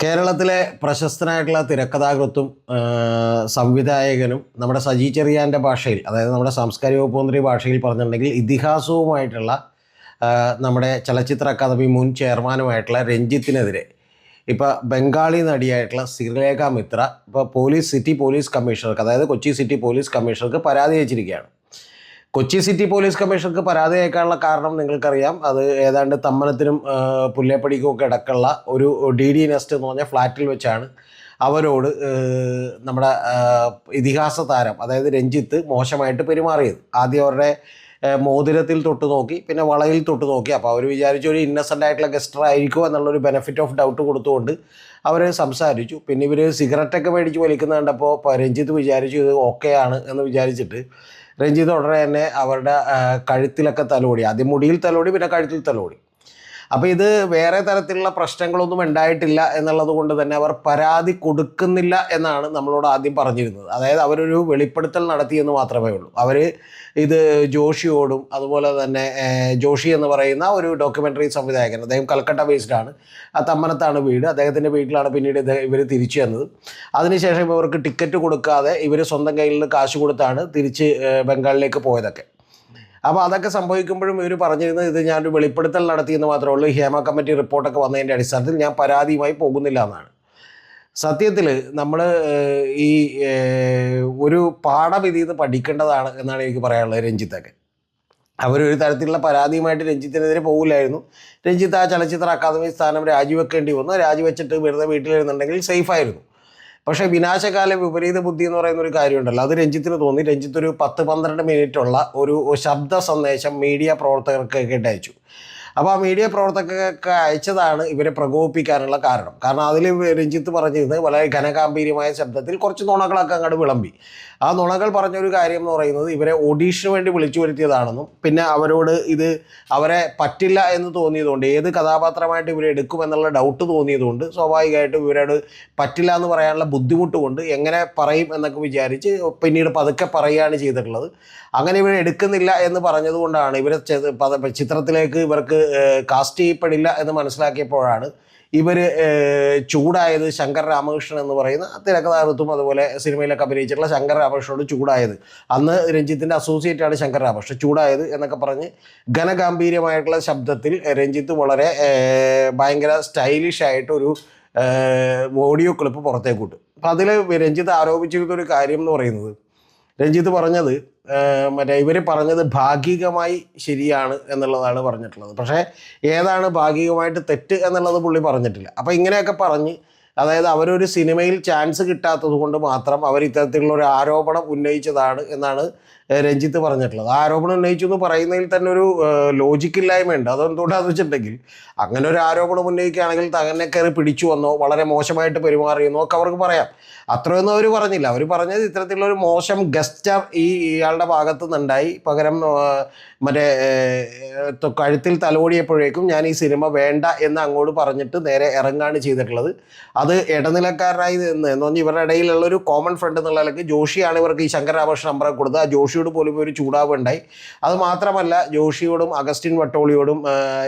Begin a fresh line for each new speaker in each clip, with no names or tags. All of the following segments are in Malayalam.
കേരളത്തിലെ പ്രശസ്തനായിട്ടുള്ള തിരക്കഥാകൃത്തും സംവിധായകനും നമ്മുടെ സജി ചെറിയാന്റെ ഭാഷയിൽ അതായത് നമ്മുടെ സാംസ്കാരിക വകുപ്പ് മന്ത്രി ഭാഷയിൽ പറഞ്ഞിട്ടുണ്ടെങ്കിൽ ഇതിഹാസവുമായിട്ടുള്ള നമ്മുടെ ചലച്ചിത്ര അക്കാദമി മുൻ ചെയർമാനുമായിട്ടുള്ള രഞ്ജിത്തിനെതിരെ ഇപ്പോൾ ബംഗാളി നടിയായിട്ടുള്ള ശ്രീലേഖ മിത്ര ഇപ്പോൾ പോലീസ് സിറ്റി പോലീസ് കമ്മീഷണർക്ക് അതായത് കൊച്ചി സിറ്റി പോലീസ് കമ്മീഷണർക്ക് പരാതി അയച്ചിരിക്കുകയാണ്. കൊച്ചി സിറ്റി പോലീസ് കമ്മീഷണർക്ക് പരാതി അയക്കാനുള്ള കാരണം നിങ്ങൾക്കറിയാം. അത് ഏതാണ്ട് തമ്മനത്തിനും പുല്ലേപ്പടിക്കും ഒക്കെ ഇടക്കുള്ള ഒരു ഡി ഡി നെസ്റ്റ് എന്ന് പറഞ്ഞ ഫ്ലാറ്റിൽ വെച്ചാണ് അവരോട് നമ്മുടെ ഇതിഹാസ താരം അതായത് രഞ്ജിത്ത് മോശമായിട്ട് പെരുമാറിയത്. ആദ്യം അവരുടെ മോതിരത്തിൽ തൊട്ട് നോക്കി പിന്നെ വളയിൽ തൊട്ട് നോക്കി. അപ്പോൾ അവർ വിചാരിച്ചു ഒരു ഇന്നസെന്റ് ആയിട്ടുള്ള ഗസ്റ്റർ ആയിരിക്കുമോ എന്നുള്ളൊരു ബെനിഫിറ്റ് ഓഫ് ഡൗട്ട് കൊടുത്തുകൊണ്ട് അവർ സംസാരിച്ചു. പിന്നെ ഇവർ സിഗരറ്റൊക്കെ മേടിച്ച് വലിക്കുന്ന കണ്ടപ്പോൾ രഞ്ജിത്ത് വിചാരിച്ചു ഇത് ഓക്കെ ആണ് എന്ന് വിചാരിച്ചിട്ട് രഞ്ജിത്ത് ഉടനെ തന്നെ അവരുടെ കഴുത്തിലൊക്കെ തലോടി. ആദ്യം മുടിയിൽ തലോടി പിന്നെ കഴുത്തിൽ തലോടി. അപ്പോൾ ഇത് വേറെ തരത്തിലുള്ള പ്രശ്നങ്ങളൊന്നും ഉണ്ടായിട്ടില്ല എന്നുള്ളത് കൊണ്ട് തന്നെ അവർ പരാതി കൊടുക്കുന്നില്ല എന്നാണ് നമ്മളോട് ആദ്യം പറഞ്ഞിരുന്നത്. അതായത് അവരൊരു വെളിപ്പെടുത്തൽ നടത്തിയെന്ന് മാത്രമേ ഉള്ളൂ. അവർ ഇത് ജോഷിയോടും അതുപോലെ തന്നെ ജോഷി എന്ന് പറയുന്ന ഒരു ഡോക്യുമെന്ററി സംവിധായകൻ അദ്ദേഹം കൽക്കട്ട ബേസ്ഡ് ആണ്. ആ തമ്മനത്താണ് വീട്. അദ്ദേഹത്തിന്റെ വീട്ടിലാണ് പിന്നീട് ഇവർ തിരിച്ചു വന്നത് അതിനുശേഷം ഇവർക്ക് ടിക്കറ്റ് കൊടുക്കാതെ ഇവർ സ്വന്തം കയ്യിൽ നിന്ന് കാശ് കൊടുത്താണ് തിരിച്ച് ബംഗാളിലേക്ക് പോയതൊക്കെ. അപ്പോൾ അതൊക്കെ സംഭവിക്കുമ്പോഴും ഇവർ പറഞ്ഞിരുന്നത് ഇത് ഞാനൊരു വെളിപ്പെടുത്തൽ നടത്തിയെന്ന് മാത്രമേ ഉള്ളൂ. ഹേമ കമ്മിറ്റി റിപ്പോർട്ടൊക്കെ വന്നതിന്റെ അടിസ്ഥാനത്തിൽ ഞാൻ പരാതിയുമായി പോകുന്നില്ല എന്നാണ്. സത്യത്തിൽ നമ്മൾ ഈ ഒരു പാഠവിധി ഇത് പഠിക്കേണ്ടതാണ് എന്നാണ് എനിക്ക് പറയാനുള്ളത് രഞ്ജിത്തൊക്കെ. അവരൊരു തരത്തിലുള്ള പരാതിയുമായിട്ട് രഞ്ജിത്തിനെതിരെ പോകില്ലായിരുന്നു. രഞ്ജിത്ത് ആ ചലച്ചിത്ര അക്കാദമി സ്ഥാനം രാജിവെക്കേണ്ടി വന്നു. രാജിവെച്ചിട്ട് വെറുതെ വീട്ടിലിരുന്നുണ്ടെങ്കിൽ സേഫായിരുന്നു പക്ഷേ വിനാശകാല വിപരീത ബുദ്ധി എന്ന് പറയുന്ന ഒരു കാര്യമുണ്ടല്ലോ. അത് രഞ്ജിത്തിന് തോന്നി. രഞ്ജിത്ത് ഒരു പത്ത് പന്ത്രണ്ട് മിനിറ്റുള്ള ഒരു ശബ്ദ സന്ദേശം മീഡിയ പ്രവർത്തകർക്ക് ഇട്ട് അയച്ചു അപ്പോൾ ആ മീഡിയ പ്രവർത്തകർക്ക് അയച്ചതാണ് ഇവരെ പ്രകോപിപ്പിക്കാനുള്ള കാരണം. കാരണം അതിൽ രഞ്ജിത്ത് പറഞ്ഞിരുന്നത് വളരെ ഘനഗാംഭീര്യമായ ശബ്ദത്തിൽ കുറച്ച് നുണകളൊക്കെ അങ്ങോട്ട് വിളമ്പി. ആ നുണകൾ പറഞ്ഞൊരു കാര്യം എന്ന് പറയുന്നത് ഇവരെ ഓഡീഷന് വേണ്ടി വിളിച്ചു വരുത്തിയതാണെന്നും പിന്നെ അവരോട് ഇത് അവരെ പറ്റില്ല എന്ന് തോന്നിയതുകൊണ്ട് ഏത് കഥാപാത്രമായിട്ട് ഇവരെ എടുക്കുമെന്നുള്ള ഡൗട്ട് തോന്നിയതുകൊണ്ട് സ്വാഭാവികമായിട്ടും ഇവരോട് പറ്റില്ല എന്ന് പറയാനുള്ള ബുദ്ധിമുട്ട് കൊണ്ട് എങ്ങനെ പറയും എന്നൊക്കെ വിചാരിച്ച് പിന്നീട് പതുക്കെ പറയുകയാണ് ചെയ്തിട്ടുള്ളത്. അങ്ങനെ ഇവരെ എടുക്കുന്നില്ല എന്ന് പറഞ്ഞതുകൊണ്ടാണ് ഇവരെ ചിത്രത്തിലേക്ക് ഇവർക്ക് കാസ്റ്റ് ചെയ്യപ്പെടില്ല എന്ന് മനസ്സിലാക്കിയപ്പോഴാണ് ഇവർ ചൂടായത് ശങ്കർ രാമകൃഷ്ണൻ എന്ന് പറയുന്ന തിരക്കഥാകൃത്തും അതുപോലെ സിനിമയിലൊക്കെ അഭിനയിച്ചിട്ടുള്ള ശങ്കർ രാമകൃഷ്ണനോട് ചൂടായത്. അന്ന് രഞ്ജിത്തിന്റെ അസോസിയേറ്റ് ആണ് ശങ്കർ രാമകൃഷ്ണൻ. ചൂടായത് എന്നൊക്കെ പറഞ്ഞ് ഘനഗാംഭീര്യമായിട്ടുള്ള ശബ്ദത്തിൽ രഞ്ജിത്ത് വളരെ ഭയങ്കര സ്റ്റൈലിഷ് ആയിട്ട് ഒരു ഓഡിയോ ക്ലിപ്പ് പുറത്തേക്കൂട്ടും അപ്പം അതിൽ രഞ്ജിത്ത് ആരോപിച്ചിരുന്ന ഒരു കാര്യം എന്ന് പറയുന്നത് രഞ്ജിത്ത് പറഞ്ഞത് മറ്റേ ഇവർ പറഞ്ഞത് ഭാഗികമായി ശരിയാണ് എന്നുള്ളതാണ് പറഞ്ഞിട്ടുള്ളത്. പക്ഷേ ഏതാണ് ഭാഗികമായിട്ട് തെറ്റ് എന്നുള്ളത് പുള്ളി പറഞ്ഞിട്ടില്ല. അപ്പോൾ ഇങ്ങനെയൊക്കെ പറഞ്ഞ് അതായത് അവരൊരു സിനിമയിൽ ചാൻസ് കിട്ടാത്തത് കൊണ്ട് മാത്രം അവർ ഇത്തരത്തിലുള്ള ഒരു ആരോപണം ഉന്നയിച്ചതാണ് എന്നാണ് രഞ്ജിത്ത് പറഞ്ഞിട്ടുള്ളത്. ആരോപണം ഉന്നയിച്ചു എന്ന് പറയുന്നതിൽ തന്നെ ഒരു ലോജിക്കില്ലായ്മയുണ്ട് അതെന്തുകൊണ്ടാന്ന് വെച്ചിട്ടുണ്ടെങ്കിൽ അങ്ങനെ ഒരു ആരോപണം ഉന്നയിക്കുകയാണെങ്കിൽ തന്നെ കയറി പിടിച്ചു വന്നോ വളരെ മോശമായിട്ട് പെരുമാറിയെന്നോ ഒക്കെ അവർക്ക് പറയാം. അത്രയൊന്നും അവർ പറഞ്ഞില്ല. അവർ പറഞ്ഞത് ഇത്തരത്തിലുള്ള ഒരു മോശം ഗസ്റ്റർ ഈ ഇയാളുടെ ഭാഗത്തു നിന്നുണ്ടായി പകരം മറ്റേ കഴുത്തിൽ തലോടിയപ്പോഴേക്കും ഞാൻ ഈ സിനിമ വേണ്ട എന്ന് അങ്ങോട്ട് പറഞ്ഞിട്ട് നേരെ ഇറങ്ങാണ് ചെയ്തിട്ടുള്ളത്. അത് ഇടനിലക്കാരനായി നിന്ന് എന്ന് പറഞ്ഞാൽ ഇവരുടെ ഇടയിലുള്ള ഒരു കോമൺ ഫ്രണ്ട് എന്നുള്ള നിലയ്ക്ക് ജോഷിയാണ് ഇവർക്ക് ഈ ശങ്കർ നമ്പർ കൊടുത്തത്. ആ ജോഷിയോട് പോലും ഒരു ചൂടാവുണ്ടായി അത് മാത്രമല്ല ജോഷിയോടും അഗസ്റ്റിൻ വട്ടോളിയോടും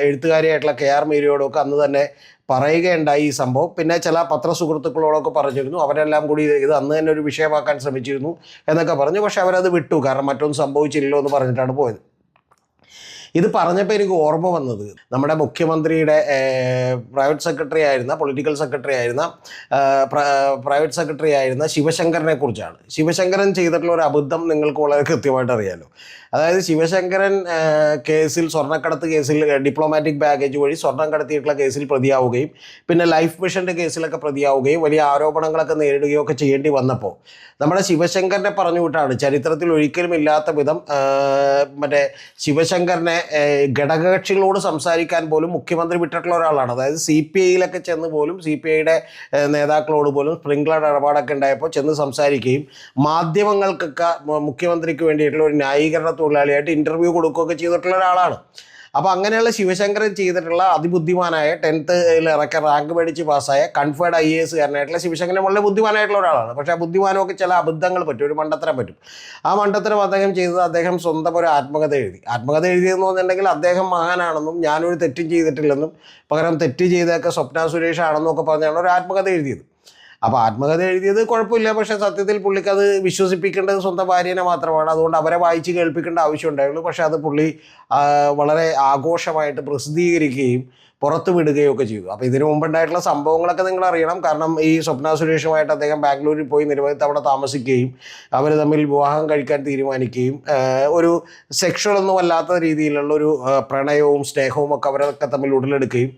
എഴുത്തുകാരിയായിട്ടുള്ള കെ ആർ മീരയോടും ഒക്കെ അന്ന് തന്നെ പറയുകയുണ്ടായി ഈ സംഭവം. പിന്നെ ചില പത്രസുഹൃത്തുക്കളോടൊക്കെ പറഞ്ഞിരുന്നു അവരെല്ലാം കൂടി ഇത് അന്ന് തന്നെ ഒരു വിഷയമാക്കാൻ ശ്രമിച്ചിരുന്നു എന്നൊക്കെ പറഞ്ഞു. പക്ഷെ അവരത് വിട്ടു. കാരണം മറ്റൊന്നും സംഭവിച്ചില്ലല്ലോ എന്ന് പറഞ്ഞിട്ടാണ് പോയത്. ഇത് പറഞ്ഞപ്പോൾ എനിക്ക് ഓർമ്മ വന്നത്. നമ്മുടെ മുഖ്യമന്ത്രിയുടെ പ്രൈവറ്റ് സെക്രട്ടറി ആയിരുന്ന പൊളിറ്റിക്കൽ സെക്രട്ടറി ആയിരുന്ന പ്രൈവറ്റ് സെക്രട്ടറി ആയിരുന്ന ശിവശങ്കരനെ കുറിച്ചാണ്. ശിവശങ്കരൻ ചെയ്തിട്ടുള്ള ഒരു അബദ്ധം നിങ്ങൾക്ക് വളരെ കൃത്യമായിട്ട് അറിയാലോ. അതായത് ശിവശങ്കരൻ കേസിൽ സ്വർണക്കടത്ത് കേസിൽ ഡിപ്ലോമാറ്റിക് ബാഗേജ് വഴി സ്വർണം കടത്തിയിട്ടുള്ള കേസിൽ പ്രതിയാവുകയും പിന്നെ ലൈഫ് മിഷന്റെ കേസിലൊക്കെ പ്രതിയാവുകയും വലിയ ആരോപണങ്ങളൊക്കെ നേരിടുകയോ ഒക്കെ ചെയ്യേണ്ടി വന്നപ്പോൾ നമ്മുടെ ശിവശങ്കരനെ പറഞ്ഞു വിട്ടാണ്. ചരിത്രത്തിൽ ഒരിക്കലും ഇല്ലാത്ത വിധം മറ്റേ ശിവശങ്കരനെ ഏഹ്, ഘടകകക്ഷികളോട് സംസാരിക്കാൻ പോലും മുഖ്യമന്ത്രി വിട്ടിട്ടുള്ള ഒരാളാണ്. അതായത് സി പി ഐയിലൊക്കെ ചെന്ന് പോലും സി പി ഐയുടെ നേതാക്കളോട് പോലും സ്പ്രിംഗ്ലർ ഇടപാടൊക്കെ ഉണ്ടായപ്പോൾ ചെന്ന് സംസാരിക്കുകയും മാധ്യമങ്ങൾക്കൊക്കെ മുഖ്യമന്ത്രിക്ക് വേണ്ടിയിട്ടുള്ള ഒരു ന്യായീകരണ തൊഴിലാളിയായിട്ട് ഇന്റർവ്യൂ കൊടുക്കുകയൊക്കെ ചെയ്തിട്ടുള്ള ഒരാളാണ്. അപ്പോൾ അങ്ങനെയുള്ള ശിവശങ്കരൻ ചെയ്തിട്ടുള്ള അതിബുദ്ധിമാനായ ടെൻത്തിൽ ഇറക്കിയ റാങ്ക് മേടിച്ച് പാസ്സായ കൺഫേർഡ് ഐ എ കാരനായിട്ടുള്ള ശിവശങ്കരൻ വളരെ ബുദ്ധിമാനായിട്ടുള്ള ഒരാളാണ്. പക്ഷേ ആ ബുദ്ധിമാനമൊക്കെ ചില അബദ്ധങ്ങൾ പറ്റും ഒരു മണ്ടത്തരം പറ്റും. ആ മണ്ടത്തരം അദ്ദേഹം ചെയ്തത് അദ്ദേഹം സ്വന്തം ഒരു ആത്മകഥ എഴുതി. ആത്മകഥ എഴുതിയെന്ന് പറഞ്ഞിട്ടുണ്ടെങ്കിൽ അദ്ദേഹം മഹാനാണെന്നും ഞാനൊരു തെറ്റും ചെയ്തിട്ടില്ലെന്നും പകരം തെറ്റ് ചെയ്തൊക്കെ സ്വപ്ന സുരേഷ് ആണെന്നും ഒക്കെ പറഞ്ഞാണ് ഒരു ആത്മകഥ എഴുതിയത്. അപ്പോൾ ആത്മകഥ എഴുതിയത് കുഴപ്പമില്ല. പക്ഷേ സത്യത്തിൽ പുള്ളിക്ക് അത് വിശ്വസിപ്പിക്കേണ്ടത് സ്വന്തം ഭാര്യനെ മാത്രമാണ്. അതുകൊണ്ട് അവരെ വായിച്ച് കേൾപ്പിക്കേണ്ട ആവശ്യം ഉണ്ടായുള്ളൂ. പക്ഷേ അത് പുള്ളി വളരെ ആഘോഷമായിട്ട് പ്രസിദ്ധീകരിക്കുകയും പുറത്ത് വിടുകയൊക്കെ ചെയ്തു. അപ്പോൾ ഇതിനു മുമ്പുണ്ടായിട്ടുള്ള സംഭവങ്ങളൊക്കെ നിങ്ങൾ അറിയണം. കാരണം ഈ സ്വപ്ന സുരേഷുമായിട്ട് അദ്ദേഹം ബാംഗ്ലൂരിൽ പോയി നിരവധി തവണ താമസിക്കുകയും അവർ തമ്മിൽ വിവാഹം കഴിക്കാൻ തീരുമാനിക്കുകയും ഒരു സെക്ഷൽ ഒന്നും അല്ലാത്ത രീതിയിലുള്ള ഒരു പ്രണയവും സ്നേഹവും ഒക്കെ അവരൊക്കെ തമ്മിൽ ഉടലെടുക്കുകയും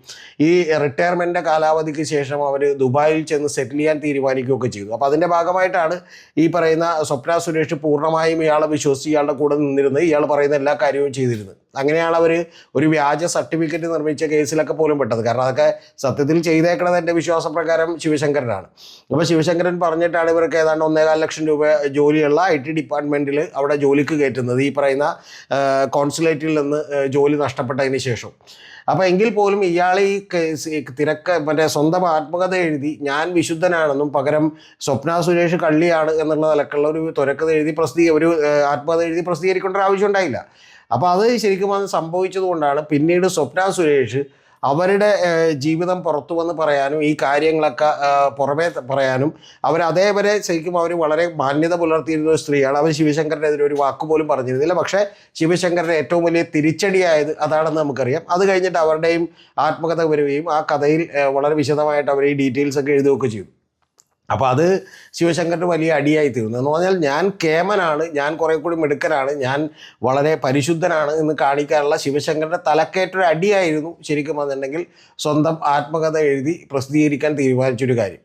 ഈ റിട്ടയർമെന്റിന്റെ കാലാവധിക്ക് ശേഷം അവർ ദുബായിൽ ചെന്ന് സെറ്റിൽ ചെയ്യാൻ തീരുമാനിക്കുകയൊക്കെ ചെയ്തു. അപ്പോൾ അതിന്റെ ഭാഗമായിട്ടാണ് ഈ പറയുന്ന സ്വപ്ന സുരേഷ് പൂർണമായും ഇയാളെ വിശ്വസിച്ച് ഇയാളുടെ കൂടെ നിന്നിരുന്നത്. ഇയാൾ പറയുന്ന എല്ലാ കാര്യവും ചെയ്തിരുന്നത്. അങ്ങനെയാണ് അവർ ഒരു വ്യാജ സർട്ടിഫിക്കറ്റ് നിർമ്മിച്ച കേസിലൊക്കെ പോലും പെട്ടത്. കാരണം അതൊക്കെ സത്യത്തിൽ ചെയ്തേക്കണത് എന്റെ വിശ്വാസപ്രകാരം ശിവശങ്കരനാണ്. അപ്പോൾ ശിവശങ്കരൻ പറഞ്ഞിട്ടാണ് ഇവർക്ക് ഏതാണ്ട് ഒന്നേകാൽ ലക്ഷം രൂപ ജോലിയുള്ള ഐ ടി ഡിപ്പാർട്ട്മെന്റിൽ അവിടെ ജോലിക്ക് കയറ്റുന്നത്. ഈ പറയുന്ന കോൺസുലേറ്റിൽ നിന്ന് ജോലി നഷ്ടപ്പെട്ടതിന് ശേഷം. അപ്പോൾ എങ്കിൽ പോലും ഇയാൾ ഈ തിരക്ക് മറ്റേ സ്വന്തം ആത്മകഥ എഴുതി ഞാൻ വിശുദ്ധനാണെന്നും പകരം സ്വപ്ന സുരേഷ് കള്ളിയാണ് എന്നുള്ള നിലക്കുള്ള ഒരു തുരക്കഥ എഴുതി പ്രസിദ്ധീ ഒരു ആത്മകഥ എഴുതി പ്രസിദ്ധീകരിക്കേണ്ട ഒരു ആവശ്യം ഉണ്ടായില്ല. അപ്പോൾ അത് ശരിക്കും അത് സംഭവിച്ചതുകൊണ്ടാണ് പിന്നീട് സ്വപ്ന സുരേഷ് അവരുടെ ജീവിതം പുറത്തു വന്ന് പറയാനും ഈ കാര്യങ്ങളൊക്കെ പുറമേ പറയാനും അവർ അതേവരെ ശരിക്കും അവർ വളരെ മാന്യത പുലർത്തിയിരുന്ന ഒരു സ്ത്രീയാണ്. അവർ ശിവശങ്കരനെതിരെ ഒരു വാക്ക് പോലും പറഞ്ഞിരുന്നില്ല. പക്ഷേ ശിവശങ്കറിന്റെ ഏറ്റവും വലിയ തിരിച്ചടിയായത് അതാണെന്ന് നമുക്കറിയാം. അത് കഴിഞ്ഞിട്ട് അവരുടെയും ആത്മകഥ വരികയും ആ കഥയിൽ വളരെ വിശദമായിട്ട് അവർ ഈ ഡീറ്റെയിൽസ് ഒക്കെ എഴുതുകയൊക്കെ ചെയ്തു. അപ്പോൾ അത് ശിവശങ്കറിന് വലിയ അടിയായി തീർന്നു എന്ന് പറഞ്ഞാൽ ഞാൻ കേമനാണ് ഞാൻ കുറേ കൂടി മിടുക്കനാണ് ഞാൻ വളരെ പരിശുദ്ധനാണ് എന്ന് കാണിക്കാനുള്ള ശിവശങ്കറിന്റെ തലക്കേറ്റൊരു അടിയായിരുന്നു ശരിക്കും പറഞ്ഞിട്ടുണ്ടെങ്കിൽ സ്വന്തം ആത്മകഥ എഴുതി പ്രസിദ്ധീകരിക്കാൻ തീരുമാനിച്ചൊരു കാര്യം.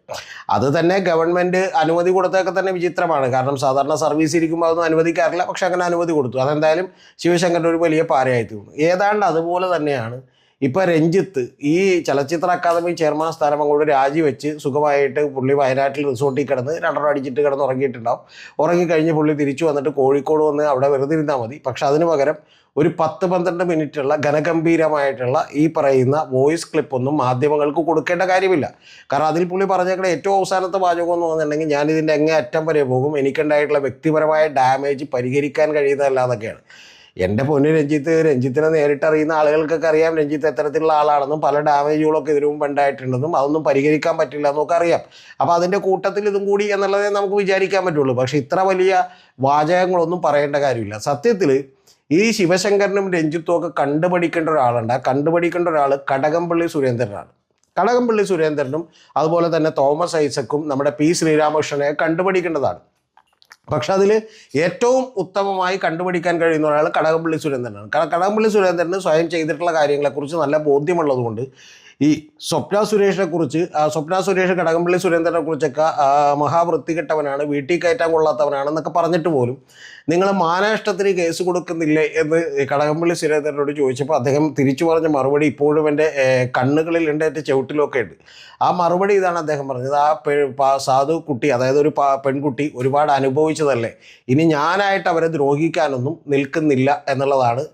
അത് തന്നെ ഗവൺമെന്റ് അനുമതി കൊടുത്തൊക്കെ തന്നെ വിചിത്രമാണ്. കാരണം സാധാരണ സർവീസ് ഇരിക്കുമ്പോൾ അതൊന്നും അനുവദിക്കാറില്ല. പക്ഷെ അങ്ങനെ അനുമതി കൊടുത്തു. അതെന്തായാലും ശിവശങ്കറിന്റെ ഒരു വലിയ പാരയായി തീർന്നു. ഏതാണ്ട് അതുപോലെ തന്നെയാണ് ഇപ്പോൾ രഞ്ജിത്ത് ഈ ചലച്ചിത്ര അക്കാദമി ചെയർമാൻ സ്ഥാനം അങ്ങോട്ട് രാജിവെച്ച് സുഖമായിട്ട് പുള്ളി വയനാട്ടിൽ റിസോർട്ടിൽ കിടന്ന് രണ്ടെണ്ണം അടിച്ചിട്ട് കിടന്ന് ഉറങ്ങിയിട്ടുണ്ടാവും. ഉറങ്ങിക്കഴിഞ്ഞ് പുള്ളി തിരിച്ചു വന്നിട്ട് കോഴിക്കോട് വന്ന് അവിടെ വെറുതെ ഇരുന്നാൽ മതി. പക്ഷെ അതിന് പകരം ഒരു പത്ത് പന്ത്രണ്ട് മിനിറ്റുള്ള ഘനഗംഭീരമായിട്ടുള്ള ഈ പറയുന്ന വോയിസ് ക്ലിപ്പൊന്നും മാധ്യമങ്ങൾക്ക് കൊടുക്കേണ്ട കാര്യമില്ല. കാരണം അതിൽ പുള്ളി പറഞ്ഞേക്കണ ഏറ്റവും അവസാനത്തെ വാചകം എന്ന് പറഞ്ഞിട്ടുണ്ടെങ്കിൽ ഞാനിതിന്റെ എങ്ങേ അറ്റം വരെ പോകും. എനിക്കുണ്ടായിട്ടുള്ള വ്യക്തിപരമായ ഡാമേജ് പരിഹരിക്കാൻ കഴിയുന്നതല്ല എന്നൊക്കെയാണ് എന്റെ പൊന്ന് രഞ്ജിത്ത് രഞ്ജിത്തിനെ നേരിട്ട് അറിയുന്ന ആളുകൾക്കൊക്കെ അറിയാം രഞ്ജിത്ത് എത്തരത്തിലുള്ള ആളാണെന്നും പല ഡാമേജുകളൊക്കെ ഇതിനു മുമ്പ് ഉണ്ടായിട്ടുണ്ടെന്നും അതൊന്നും പരിഹരിക്കാൻ പറ്റില്ല എന്നൊക്കെ അറിയാം. അപ്പോൾ അതിന്റെ കൂട്ടത്തിൽ ഇതും കൂടി എന്നുള്ളതേ നമുക്ക് വിചാരിക്കാൻ പറ്റുള്ളൂ. പക്ഷേ ഇത്ര വലിയ വാചകങ്ങളൊന്നും പറയേണ്ട കാര്യമില്ല. സത്യത്തിൽ ഈ ശിവശങ്കരനും രഞ്ജിത്തും ഒക്കെ കണ്ടുപഠിക്കേണ്ട ഒരാളുണ്ട്. ആ കണ്ടുപഠിക്കേണ്ട ഒരാൾ കടകംപള്ളി സുരേന്ദ്രനാണ്. കടകംപള്ളി സുരേന്ദ്രനും അതുപോലെ തന്നെ തോമസ് ഐസക്കും നമ്മുടെ പി ശ്രീരാമകൃഷ്ണനെ കണ്ടുപഠിക്കേണ്ടതാണ്. പക്ഷെ അതിൽ ഏറ്റവും ഉത്തമമായി കണ്ടുപിടിക്കാൻ കഴിയുന്ന ഒരാൾ കടകംപള്ളി സുരേന്ദ്രനാണ്. കടകംപള്ളി സുരേന്ദ്രന് സ്വയം ചെയ്തിട്ടുള്ള കാര്യങ്ങളെക്കുറിച്ച് നല്ല ബോധ്യമുള്ളതുകൊണ്ട് ഈ സ്വപ്ന സുരേഷിനെ കുറിച്ച് ആ, സ്വപ്ന സുരേഷ് കടകംപള്ളി സുരേന്ദ്രനെ കുറിച്ചൊക്കെ മഹാവൃത്തികെട്ടവനാണ് വീട്ടിൽ കയറ്റാൻ കൊള്ളാത്തവനാണെന്നൊക്കെ പറഞ്ഞിട്ട് പോലും നിങ്ങൾ മാനാഷ്ടത്തിന് കേസ് കൊടുക്കുന്നില്ലേ എന്ന് കടകംപള്ളി സുരേന്ദ്രനോട് ചോദിച്ചപ്പോൾ അദ്ദേഹം തിരിച്ചു പറഞ്ഞ മറുപടി ഇപ്പോഴും എന്റെ കണ്ണുകളിൽ കണ്ണുകളിലുണ്ട് എന്റെ ചവിട്ടിലൊക്കെ ഉണ്ട്. ആ മറുപടി ഇതാണ് അദ്ദേഹം പറഞ്ഞത്. ആ സാധു കുട്ടി അതായത് ഒരു പെൺകുട്ടി ഒരുപാട് അനുഭവിച്ചതല്ലേ. ഇനി ഞാനായിട്ട് അവരെ ദ്രോഹിക്കാനൊന്നും നിൽക്കുന്നില്ല എന്നുള്ളതാണ്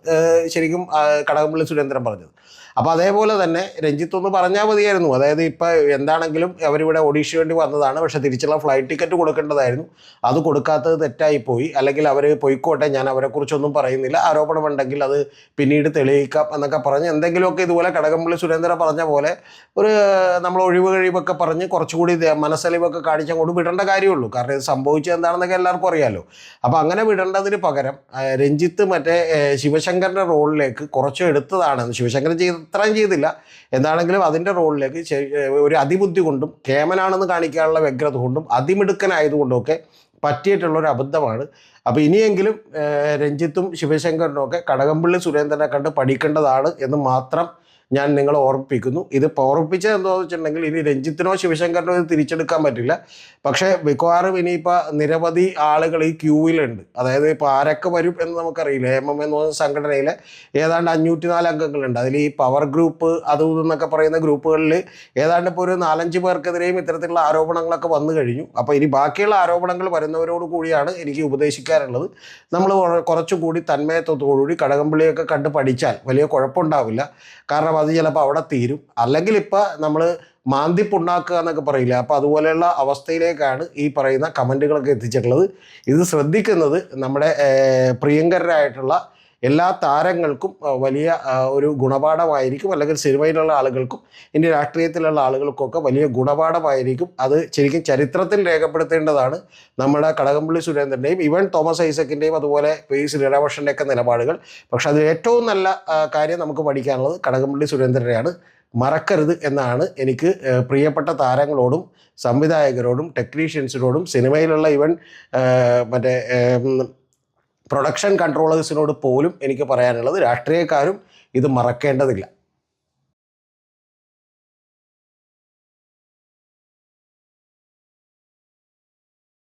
ശരിക്കും കടകംപള്ളി സുരേന്ദ്രൻ പറഞ്ഞത്. അപ്പോൾ അതേപോലെ തന്നെ രഞ്ജിത്ത് ഒന്ന് പറഞ്ഞാൽ മതിയായിരുന്നു. അതായത് ഇപ്പോൾ എന്താണെങ്കിലും അവരിവിടെ ഒഡീഷ വേണ്ടി വന്നതാണ്. പക്ഷേ തിരിച്ചുള്ള ഫ്ലൈറ്റ് ടിക്കറ്റ് കൊടുക്കേണ്ടതായിരുന്നു. അത് കൊടുക്കാത്തത് തെറ്റായിപ്പോയി അല്ലെങ്കിൽ അവർ പൊയ്ക്കോട്ടെ ഞാൻ അവരെക്കുറിച്ചൊന്നും പറയുന്നില്ല. ആരോപണമുണ്ടെങ്കിൽ അത് പിന്നീട് തെളിയിക്കാം എന്നൊക്കെ പറഞ്ഞ് എന്തെങ്കിലുമൊക്കെ ഇതുപോലെ കടകംപള്ളി സുരേന്ദ്ര പറഞ്ഞ പോലെ ഒരു നമ്മൾ ഒഴിവ് കഴിവൊക്കെ പറഞ്ഞ് കുറച്ചുകൂടി മനസ്സലിവൊക്കെ കാണിച്ച് അങ്ങോട്ട് വിടേണ്ട കാര്യമുള്ളൂ. കാരണം ഇത് സംഭവിച്ചത് എന്താണെന്നൊക്കെ എല്ലാവർക്കും അറിയാമല്ലോ അപ്പോൾ അങ്ങനെ വിടേണ്ടതിന് പകരം രഞ്ജിത്ത് മറ്റേ ശിവശങ്കറിന്റെ റോളിലേക്ക് കുറച്ച് എടുത്തതാണ്. ശിവശങ്കരൻ ചെയ്ത് ഇത്രയും ചെയ്തില്ല. എന്താണെങ്കിലും അതിന്റെ റോളിലേക്ക് ഒരു അതിബുദ്ധി കൊണ്ടും കേമനാണെന്ന് കാണിക്കാനുള്ള വ്യഗ്രത കൊണ്ടും അതിമിടുക്കനായതുകൊണ്ടും ഒക്കെ പറ്റിയിട്ടുള്ള ഒരു അബദ്ധമാണ്. അപ്പോൾ ഇനിയെങ്കിലും രഞ്ജിത്തും ശിവശങ്കറിനും ഒക്കെ കടകംപള്ളി സുരേന്ദ്രനെ കണ്ട് പഠിക്കേണ്ടതാണ് എന്ന് മാത്രം ഞാൻ നിങ്ങളെ ഓർമ്മിപ്പിക്കുന്നു ഇത് ഓർമ്മിപ്പിച്ചത് എന്താണെന്ന് വെച്ചിട്ടുണ്ടെങ്കിൽ ഇനി രഞ്ജിത്തിനോ ശിവശങ്കറിനോ ഇത് തിരിച്ചെടുക്കാൻ പറ്റില്ല. പക്ഷേ മിക്കവാറും ഇനിയിപ്പോൾ നിരവധി ആളുകൾ ഈ ക്യൂവിലുണ്ട്. അതായത് ഇപ്പോൾ ആരൊക്കെ വരും എന്ന് നമുക്കറിയില്ല. എം എന്ന് പറയുന്ന സംഘടനയിലെ ഏതാണ്ട് അഞ്ഞൂറ്റി നാല് അംഗങ്ങളുണ്ട്. അതിൽ ഈ പവർ ഗ്രൂപ്പ് അതും എന്നൊക്കെ പറയുന്ന ഗ്രൂപ്പുകളിൽ ഏതാണ്ട് ഇപ്പോൾ ഒരു നാലഞ്ച് പേർക്കെതിരെയും ഇത്തരത്തിലുള്ള ആരോപണങ്ങളൊക്കെ വന്നു കഴിഞ്ഞു. അപ്പോൾ ഇനി ബാക്കിയുള്ള ആരോപണങ്ങൾ വരുന്നവരോട് കൂടിയാണ് എനിക്ക് ഉപദേശിക്കാറുള്ളത് നമ്മൾ കുറച്ചുകൂടി തന്മയത്വത്തോടുകൂടി കടകംപള്ളിയൊക്കെ കണ്ട് പഠിച്ചാൽ വലിയ കുഴപ്പമുണ്ടാവില്ല. കാരണം അത് ചിലപ്പോൾ അവിടെ തീരും. അല്ലെങ്കിൽ ഇപ്പം നമ്മൾ മാന്തി പുണ്ണാക്കുക എന്നൊക്കെ പറയില്ല അപ്പോൾ അതുപോലെയുള്ള അവസ്ഥയിലേക്കാണ് ഈ പറയുന്ന കമന്റുകളൊക്കെ എത്തിച്ചിട്ടുള്ളത്. ഇത് ശ്രദ്ധിക്കുന്നത് നമ്മുടെ പ്രിയങ്കരായിട്ടുള്ള എല്ലാ താരങ്ങൾക്കും വലിയ ഒരു ഗുണപാഠമായിരിക്കും. അല്ലെങ്കിൽ സിനിമയിലുള്ള ആളുകൾക്കും ഇന്ത്യ രാഷ്ട്രീയത്തിലുള്ള ആളുകൾക്കൊക്കെ വലിയ ഗുണപാഠമായിരിക്കും. അത് ശരിക്കും ചരിത്രത്തിൽ രേഖപ്പെടുത്തേണ്ടതാണ് നമ്മുടെ കടകംപള്ളി സുരേന്ദ്രന്റെയും ഇവൻ തോമസ് ഐസക്കിന്റെയും അതുപോലെ പി ശ്രീരാമകൃഷ്ണന്റെയൊക്കെ നിലപാടുകൾ. പക്ഷേ അതിൽ ഏറ്റവും നല്ല കാര്യം നമുക്ക് പഠിക്കാനുള്ളത് കടകംപള്ളി സുരേന്ദ്രനെയാണ്. മറക്കരുത് എന്നാണ് എനിക്ക് പ്രിയപ്പെട്ട താരങ്ങളോടും സംവിധായകരോടും ടെക്നീഷ്യൻസിനോടും സിനിമയിലുള്ള ഇവൻ മറ്റേ പ്രൊഡക്ഷൻ കൺട്രോളേഴ്സിനോട് പോലും എനിക്ക് പറയാനുള്ളത് രാഷ്ട്രീയക്കാരും ഇത് മറക്കേണ്ടതില്ല.